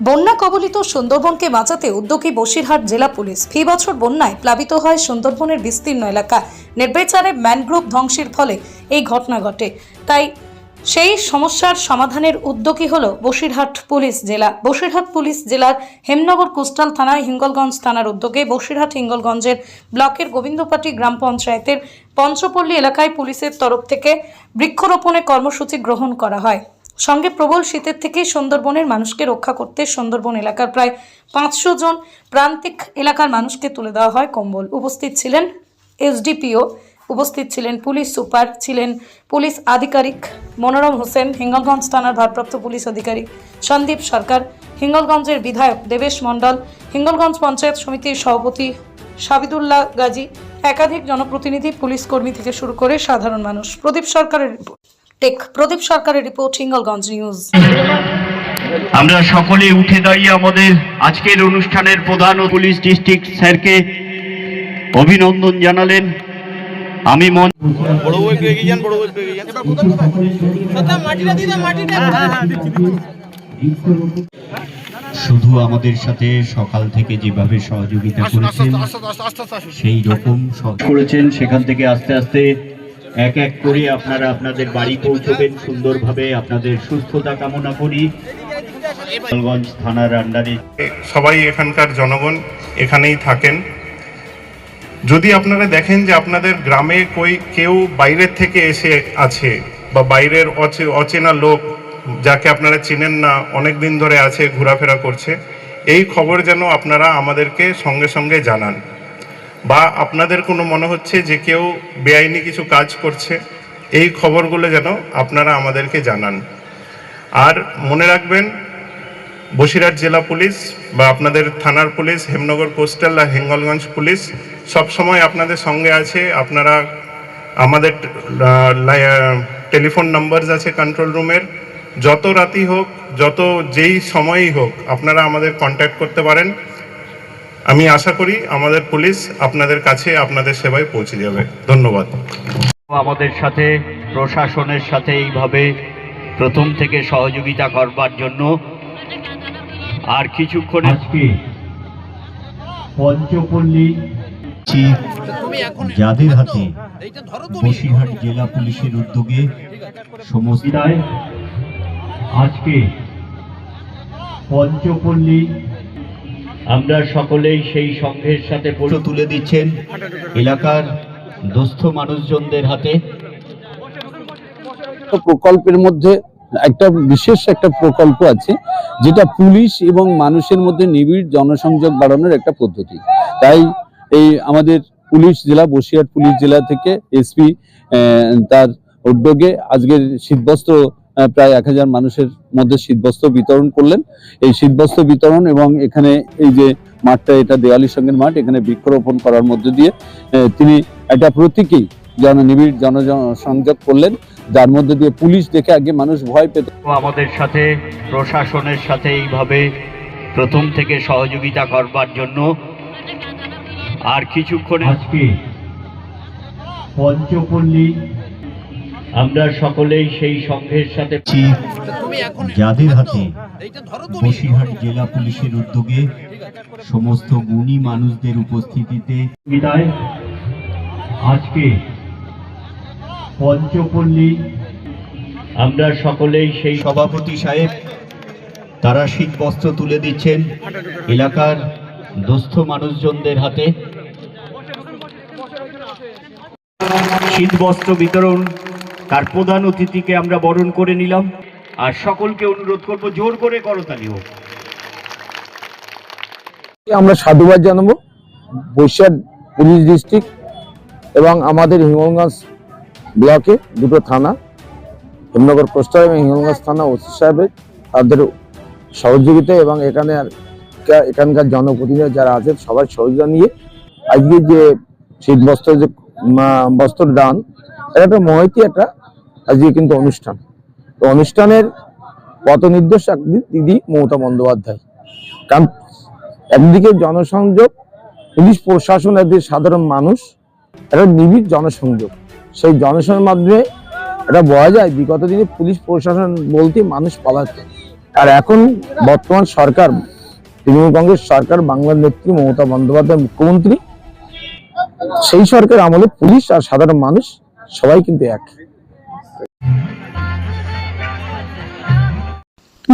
বন্যা কবলিত সুন্দরবনকে বাঁচাতে উদ্যোগী বসিরহাট জেলা পুলিশ। ফি বছর বন্যায় প্লাবিত হয় সুন্দরবনের বিস্তীর্ণ এলাকা। নির্বিচারে ম্যানগ্রোভ ধ্বংসের ফলে এই ঘটনা ঘটে। তাই সেই সমস্যার সমাধানের উদ্যোগী হল বসিরহাট পুলিশ জেলা। বসিরহাট পুলিশ জেলার হেমনগর কোস্টাল থানায় হিঙ্গলগঞ্জ থানার উদ্যোগে বসিরহাট হিঙ্গলগঞ্জের ব্লকের গোবিন্দপাটি গ্রাম পঞ্চায়েতের পঞ্চপল্লী এলাকায় পুলিশের তরফ থেকে বৃক্ষরোপণের কর্মসূচি গ্রহণ করা হয়। সঙ্গে প্রবল শীতের থেকে সুন্দরবনের মানুষকে রক্ষা করতে সুন্দরবন এলাকার প্রায় পাঁচশো জন প্রান্তিক এলাকার মানুষকে তুলে দেওয়া হয় কম্বল। উপস্থিত ছিলেন এসডিপিও, উপস্থিত ছিলেন পুলিশ সুপার, ছিলেন পুলিশ আধিকারিক মনোরম হোসেন, হিঙ্গলগঞ্জ থানার ভারপ্রাপ্ত পুলিশ আধিকারিক সন্দীপ সরকার, হিঙ্গলগঞ্জের বিধায়ক দেবেশ মণ্ডল, হিঙ্গলগঞ্জ পঞ্চায়েত সমিতির সভাপতি সাবিদুল্লাহ গাজী, একাধিক জনপ্রতিনিধি, পুলিশ কর্মী থেকে শুরু করে সাধারণ মানুষ। প্রদীপ সরকারের রিপোর্ট। টেক প্রদীপ সরকারের রিপোর্ট হিঙ্গলগঞ্জ নিউজ আমরা সকলে উঠে দাঁড়িয়ে আমাদের আজকের অনুষ্ঠানের প্রধান পুলিশ ডিস্ট্রিক্ট স্যারকে অভিনন্দন জানালেন আমি মন বড় বই পেয়ে গিয়েছেন বড় বই পেয়ে গিয়েছেন মাটিটা দিদা মাটিটা শুধু আমাদের সাথে সকাল থেকে যেভাবে সহযোগিতা করেছেন সেই রকম করেছেন সেখান থেকে আস্তে আস্তে এক এক করে আপনারা আপনাদের বাড়ি পৌঁছবেন সুন্দরভাবে, আপনাদের সুস্থতা কামনা করি। থানার আন্ডারে সবাই এখানকার জনগণ এখানেই থাকেন। যদি আপনারা দেখেন যে আপনাদের গ্রামে কই কেউ বাইরের থেকে এসে আছে বা বাইরের অচে- অচেনা লোক যাকে আপনারা চিনেন না, অনেক দিন ধরে আছে, ঘোরাফেরা করছে, এই খবর যেন আপনারা আমাদেরকে সঙ্গে সঙ্গে জানান। বা আপনাদের কোনো মনে হচ্ছে যে কেউ বেআইনি কিছু কাজ করছে, এই খবরগুলো যেন আপনারা আমাদেরকে জানান। আর মনে রাখবেন, বসিরহাট জেলা পুলিশ বা আপনাদের থানার পুলিশ, হেমনগর কোস্টাল আর হেঙ্গলগঞ্জ পুলিশ সব সময় আপনাদের সঙ্গে আছে। আপনারা আমাদের টেলিফোন নাম্বারস আছে কন্ট্রোল রুমের। যত রাতি হোক, যত যেই সময়ই হোক, আপনারা আমাদের কন্ট্যাক্ট করতে পারেন। আমি আশা করি আমাদের পুলিশ আপনাদের কাছে আপনাদের সেবায় পৌঁছে যাবে। ধন্যবাদ। আমাদের সাথে প্রশাসনের সাথে এইভাবে প্রথম থেকে সহযোগিতা করবার জন্য আর কিছুক্ষণ আজকে পঞ্চপল্লী যাদের হাতে বসিরহাট জেলা পুলিশের উদ্যোগে সমস্ত আজকে পঞ্চপল্লী আমরা সকলেই সেই সংঘের সাথে পরিচয় তুলে দিচ্ছেন এলাকার দুস্থ মানুষজনদের হাতে। প্রকল্পের মধ্যে একটা বিশেষ একটা প্রকল্প আছে যেটা পুলিশ এবং মানুষের মধ্যে নিবিড় জনসংযোগ বাড়ানোর একটা পদ্ধতি। তাই এই আমাদের পুলিশ জেলা বসিরহাট পুলিশ জেলা থেকে এসপি তার উদ্যোগে আজকের শীতবস্ত্র প্রায় এক হাজার মানুষের মধ্যে শীতবস্ত্র বিতরণ করলেন। এই শীতবস্ত্র বিতরণ এবং এখানে এই যে মাঠটা এটা দেওয়ালির সঙ্গে মাঠ এখানে বৃক্ষরোপণ করার মধ্য দিয়ে তিনি একটা প্রতীকী জন নিবিড় জনসংযোগ করলেন যার মধ্যে দিয়ে পুলিশ দেখে আগে মানুষ ভয় পেত। আমাদের সাথে প্রশাসনের সাথে এইভাবে প্রথম থেকে সহযোগিতা করবার জন্য আর কিছুক্ষণ আজকে পঞ্চপল্লী আমরা সকলেই সেই সংঘের সাথে যাদের হাতে বসিরহাট জেলা পুলিশের উদ্যোগে সমস্ত গুণী মানুষদের উপস্থিতিতে বিদায়। আজকে পঞ্চপল্লী আমরা সকলেই সেই সভাপতি সাহেব তারা শীত বস্ত্র তুলে দিচ্ছেন এলাকার দুস্থ মানুষজনদের হাতে। শীত বস্ত্র বিতরণ তার প্রধান অতিথিকে আমরা বরণ করে নিলাম। আর সকলকে অনুরোধ করব, জোর করে করতালি হোক। আমরা সাধুবাদ জানাব বৈশাখ পুলিশ ডিস্ট্রিক্ট এবং আমাদের হিঙ্গলগঞ্জ ব্লকে দুটো থানা, হিমনগর কোস্টাল এবং হিঙ্গলগঞ্জ থানা ওসি সাহেবের তাদের সহযোগিতা এবং এখানে আর- এখানকার জনপ্রতিনিধি যারা আছেন সবার সহযোগিতা নিয়ে আজকে যে শীত বস্ত্র যে বস্ত্র দান এটা একটা মহতি একটা আজকে কিন্তু অনুষ্ঠান। তো অনুষ্ঠানের পথ নির্দেশ দিদি মমতা বন্দ্যোপাধ্যায়। কারণ একদিকে জনসংযোগ পুলিশ প্রশাসন একদিকে সাধারণ মানুষ, একটা নিবিড় জনসংযোগ। সেই জনসংযোগের মাধ্যমে এটা বলা যায়, বিগত দিনে পুলিশ প্রশাসন বলতে মানুষ পালাতো। আর এখন বর্তমান সরকার, তৃণমূল কংগ্রেস সরকার, বাংলার নেত্রী মমতা বন্দ্যোপাধ্যায় মুখ্যমন্ত্রী, সেই সরকার আমলে পুলিশ আর সাধারণ মানুষ সবাই কিন্তু এক।